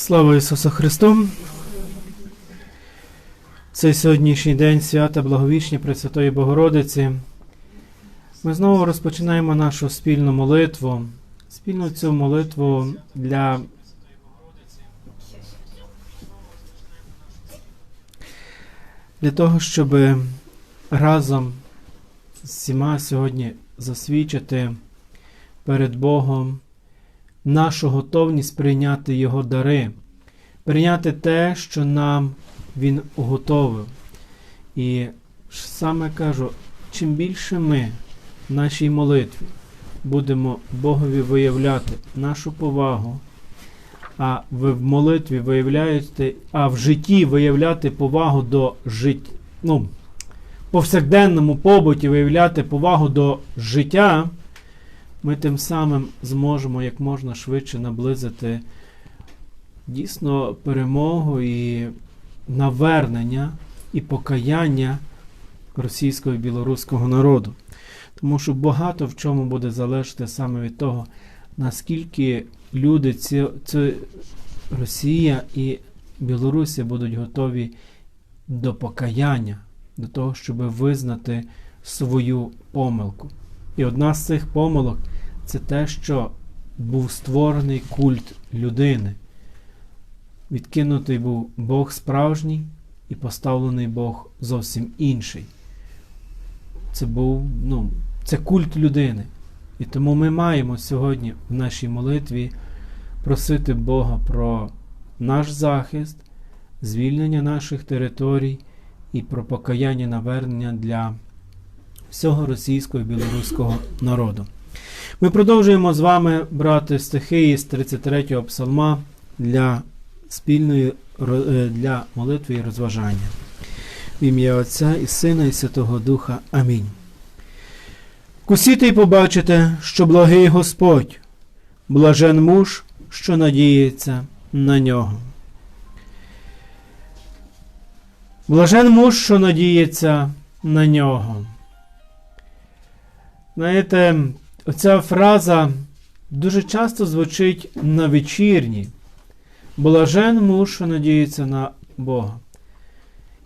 Слава Ісусу Христу! Цей сьогоднішній день свята Благовічня Пресвятої Богородиці. Ми знову розпочинаємо нашу спільну молитву, спільну цю молитву для для того, щоб разом з всіма сьогодні засвідчити перед Богом нашу готовність прийняти Його дари, прийняти те, що нам Він уготовив. І саме кажу, чим більше ми в нашій молитві будемо Богові виявляти нашу повагу, а ви в молитві виявляєте, а в житті виявляти повагу до життя, ну, повсякденному побуті виявляти повагу до життя, ми тим самим зможемо як можна швидше наблизити дійсно перемогу і навернення і покаяння російського і білоруського народу. Тому що багато в чому буде залежати саме від того, наскільки люди, ці, ці Росія і Білорусія будуть готові до покаяння, до того, щоб визнати свою помилку. І одна з цих помилок це те, що був створений культ людини. Відкинутий був Бог справжній і поставлений Бог зовсім інший. Це був ну, це культ людини. І тому ми маємо сьогодні в нашій молитві просити Бога про наш захист, звільнення наших територій і про покаяння навернення для всього російського і білоруського народу. Ми продовжуємо з вами брати стихи із 33-го псалма для спільної для молитви і розважання. В ім'я Отця і Сина, і Святого Духа. Амінь. Кусіте й побачите, що благий Господь, блажен муж, що надіється на нього. Блажен муж, що надіється на нього. Знаєте, оця фраза дуже часто звучить на вечірні. Блажен муж, що надіється на Бога.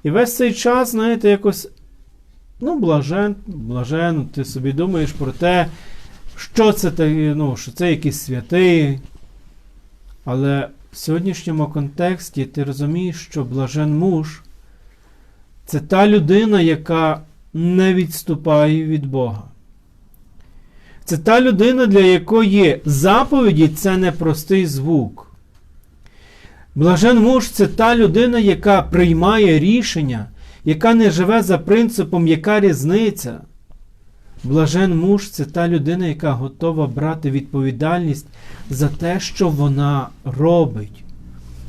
І весь цей час, знаєте, якось, ну, блажен, блажен, ти собі думаєш про те, що це ну, що це якийсь святий. Але в сьогоднішньому контексті ти розумієш, що блажен муж це та людина, яка не відступає від Бога. Це та людина, для якої заповіді це не простий звук. Блажен муж це та людина, яка приймає рішення, яка не живе за принципом, яка різниця. Блажен муж це та людина, яка готова брати відповідальність за те, що вона робить,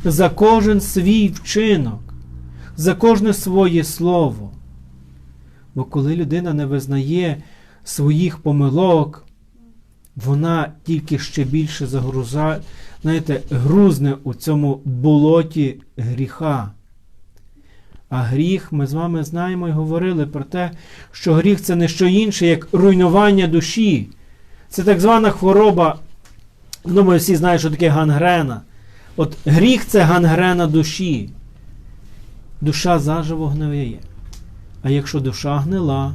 за кожен свій вчинок, за кожне своє слово. Бо коли людина не визнає своїх помилок, вона тільки ще більше загрузає, знаєте, грузне у цьому болоті гріха. А гріх, ми з вами знаємо і говорили про те, що гріх це не що інше, як руйнування душі. Це так звана хвороба. Думаю, всі знають, що таке гангрена. От гріх це гангрена душі. Душа заживо гниє. А якщо душа гнила,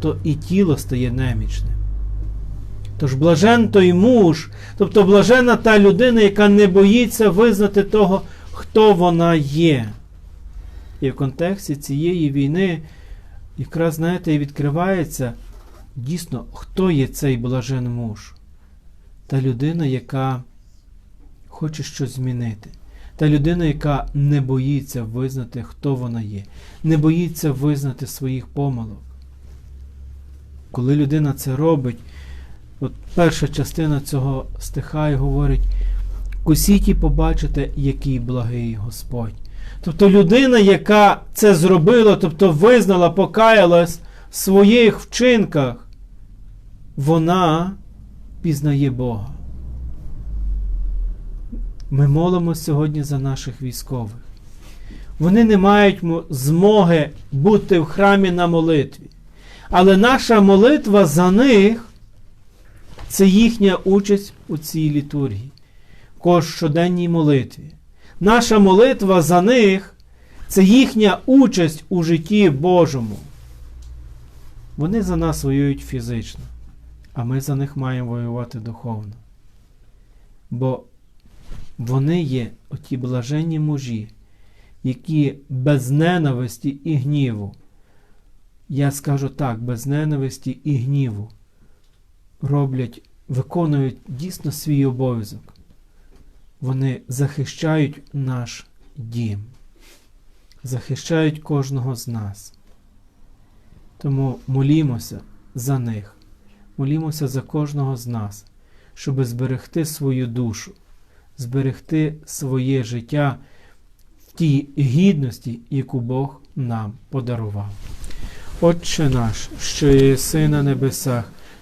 то і тіло стає немічним. Тож блажен той муж, тобто блажена та людина, яка не боїться визнати того, хто вона є. І в контексті цієї війни, якраз, знаєте, і відкривається дійсно, хто є цей блажен муж. Та людина, яка хоче щось змінити. Та людина, яка не боїться визнати, хто вона є, не боїться визнати своїх помилок. Коли людина це робить, От перша частина цього стиха і говорить: кусіть і побачите, який благий Господь. Тобто людина, яка це зробила, тобто визнала, покаялась в своїх вчинках, вона пізнає Бога. Ми молимо сьогодні за наших військових. Вони не мають змоги бути в храмі на молитві. Але наша молитва за них це їхня участь у цій літургії, кож щоденній молитві. наша молитва за них це їхня участь у житті Божому. Вони за нас воюють фізично, а ми за них маємо воювати духовно. Бо вони є оті блаженні мужі, які без ненависті і гніву, я скажу так, без ненависті і гніву роблять, виконують дійсно свій обов'язок. Вони захищають наш дім, захищають кожного з нас. Тому молімося за них, молімося за кожного з нас, щоб зберегти свою душу, зберегти своє життя в тій гідності, яку Бог нам подарував. Отче наш, що єси на небесах,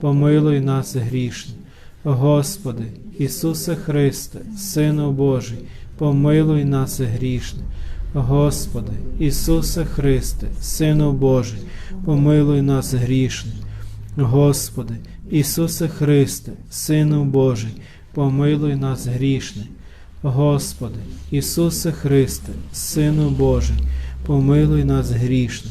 помилуй нас грішні. Господи, Ісусе Христе, Сину Божий, помилуй нас грішні. Господи, Ісусе Христе, Сину Божий, помилуй нас грішні. Господи, Ісусе Христе, Сину Божий, помилуй нас грішні. Господи, Ісусе Христе, Сину Божий, помилуй нас грішні.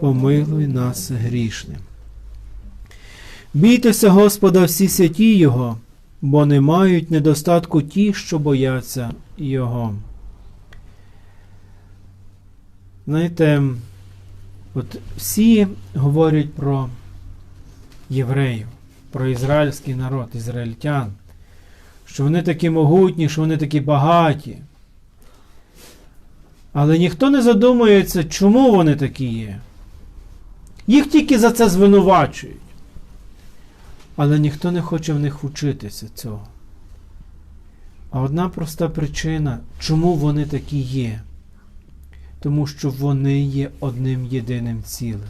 помилуй нас грішним. Бійтеся Господа всі святі Його, бо не мають недостатку ті, що бояться Його. Знаєте, от всі говорять про євреїв, про ізраїльський народ, ізраїльтян, що вони такі могутні, що вони такі багаті. Але ніхто не задумується, чому вони такі є. Їх тільки за це звинувачують. Але ніхто не хоче в них вчитися цього. А одна проста причина, чому вони такі є. Тому що вони є одним єдиним цілим.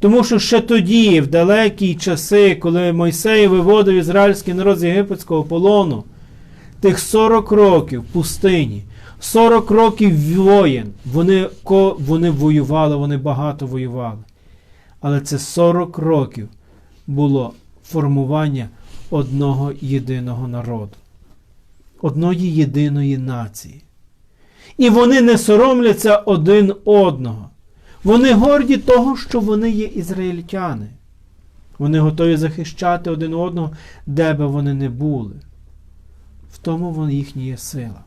Тому що ще тоді, в далекі часи, коли Мойсей виводив ізраїльський народ з єгипетського полону, тих 40 років пустині, 40 років воєн, вони, вони воювали, вони багато воювали. Але це 40 років було формування одного єдиного народу, одної єдиної нації. І вони не соромляться один одного. Вони горді того, що вони є ізраїльтяни. Вони готові захищати один одного, де би вони не були. В тому їхня є сила.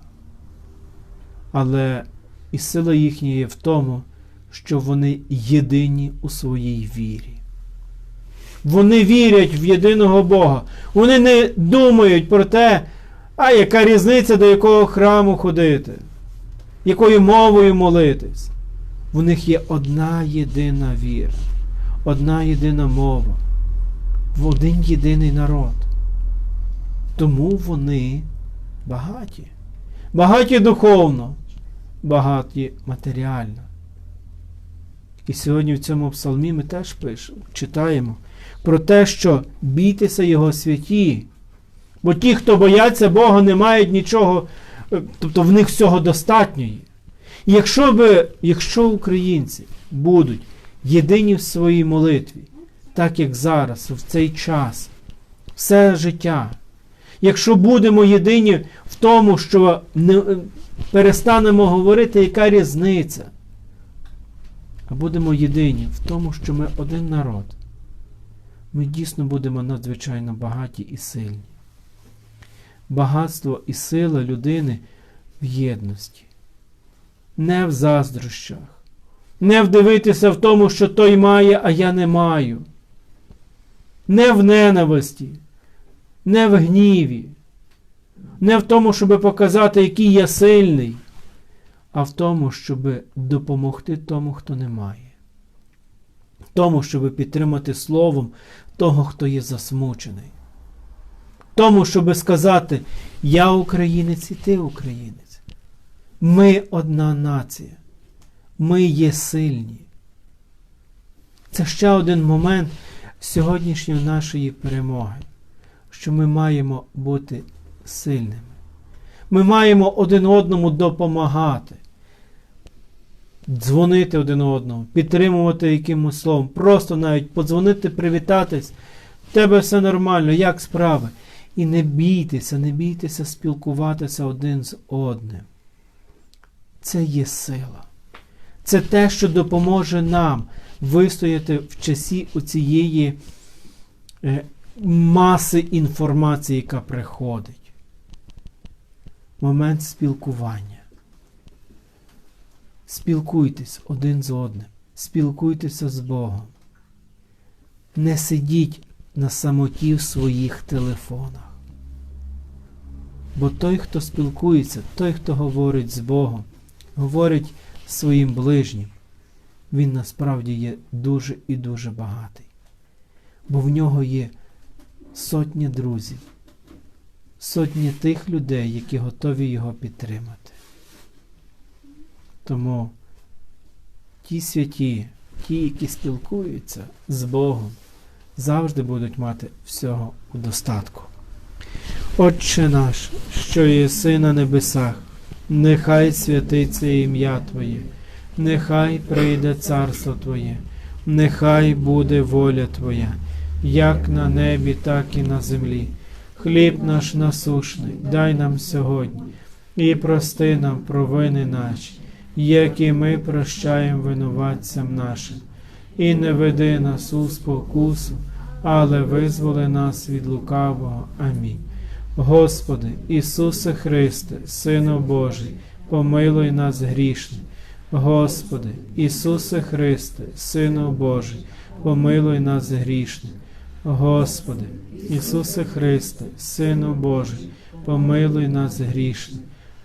Але і сила їхня є в тому, що вони єдині у своїй вірі. Вони вірять в єдиного Бога. Вони не думають про те, а яка різниця до якого храму ходити, якою мовою молитись. В них є одна єдина віра, одна єдина мова, в один єдиний народ. Тому вони багаті. Багаті духовно, багаті матеріально. І сьогодні в цьому псалмі ми теж пишемо, читаємо про те, що бійтеся Його святі. Бо ті, хто бояться Бога, не мають нічого, тобто в них всього достатньо є. Якщо, би, якщо українці будуть єдині в своїй молитві, так як зараз, в цей час, все життя, якщо будемо єдині в тому, що не перестанемо говорити, яка різниця, а будемо єдині в тому, що ми один народ, ми дійсно будемо надзвичайно багаті і сильні. Багатство і сила людини в єдності, не в заздрощах, не вдивитися в тому, що той має, а я не маю, не в ненависті, не в гніві, не в тому, щоб показати, який я сильний, а в тому, щоб допомогти тому, хто не має. В тому, щоб підтримати словом того, хто є засмучений. В тому, щоб сказати, я українець і ти українець. Ми одна нація. Ми є сильні. Це ще один момент сьогоднішньої нашої перемоги, що ми маємо бути сильними. Ми маємо один одному допомагати, дзвонити один одному, підтримувати якимось словом, просто навіть подзвонити, привітатись. В тебе все нормально, як справи? І не бійтеся, не бійтеся спілкуватися один з одним. Це є сила. Це те, що допоможе нам вистояти в часі оцієї е, маси інформації, яка приходить. Момент спілкування. Спілкуйтесь один з одним, спілкуйтеся з Богом. Не сидіть на самоті в своїх телефонах. Бо той, хто спілкується, той, хто говорить з Богом, говорить своїм ближнім, він насправді є дуже і дуже багатий. Бо в нього є сотні друзів, сотні тих людей, які готові його підтримати. Тому ті святі, ті, які спілкуються з Богом, завжди будуть мати всього у достатку. Отче наш, що єси на небесах, нехай святиться ім'я Твоє, нехай прийде царство Твоє, нехай буде воля Твоя, як на небі, так і на землі. Хліб наш насушний, дай нам сьогодні, і прости нам провини наші, які ми прощаємо винуватцям нашим, і не веди нас у спокусу, але визволи нас від лукавого. Амінь. Господи, Ісусе Христе, Сину Божий, помилуй нас грішних. Господи, Ісусе Христе, Сину Божий, помилуй нас грішних. Господи, Ісусе Христе, Сину Божий, помилуй нас грішних.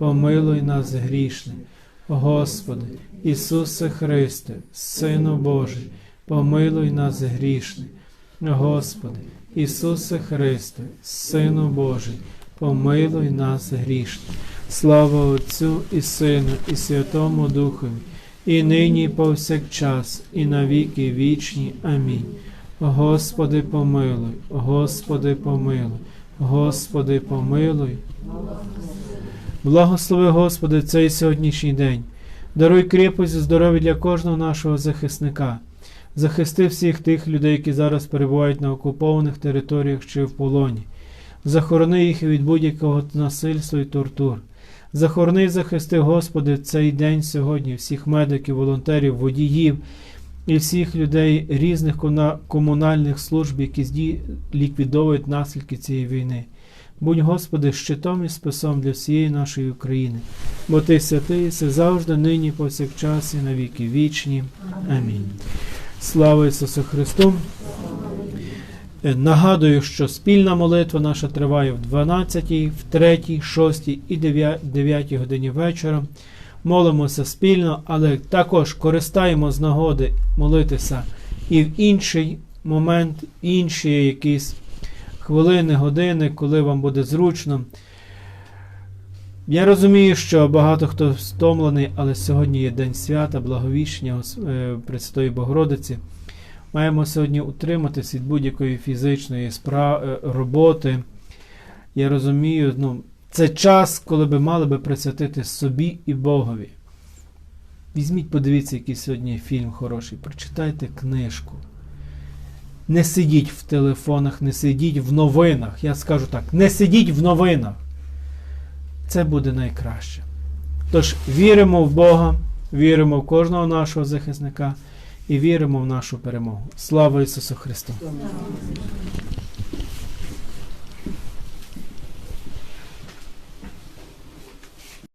помилуй нас грішних. Господи, Ісусе Христе, Сину Божий, помилуй нас грішних. Господи, Ісусе Христе, Сину Божий, помилуй нас грішних. Слава Отцю і Сину, і Святому Духові, і нині, і повсякчас, і навіки вічні. Амінь. Господи, помилуй, Господи, помилуй, Господи, помилуй. Благослови, Господи, цей сьогоднішній день. Даруй крепость і здоров'я для кожного нашого захисника. Захисти всіх тих людей, які зараз перебувають на окупованих територіях чи в полоні. Захорони їх від будь-якого насильства і тортур. Захорони і захисти, Господи, цей день сьогодні, всіх медиків, волонтерів, водіїв і всіх людей різних комунальних служб, які ліквідовують наслідки цієї війни. Будь, Господи, щитом і спасом для всієї нашої України, бо Ти святий, все завжди, нині, повсякчас, і на віки вічні. Амінь. Слава Ісусу Христу! Нагадую, що спільна молитва наша триває в 12, в 3, 6 і 9 годині вечора. Молимося спільно, але також користаємо з нагоди молитися і в інший момент, інші якісь хвилини, години, коли вам буде зручно. Я розумію, що багато хто стомлений, але сьогодні є День свята, благовіщення Пресвятої Богородиці. Маємо сьогодні утриматись від будь-якої фізичної справ... роботи. Я розумію, ну, Це час, коли би мали би присвятити собі і Богові. Візьміть, подивіться, який сьогодні фільм хороший. Прочитайте книжку. Не сидіть в телефонах, не сидіть в новинах. Я скажу так: не сидіть в новинах. Це буде найкраще. Тож віримо в Бога, віримо в кожного нашого захисника і віримо в нашу перемогу. Слава Ісусу Христу!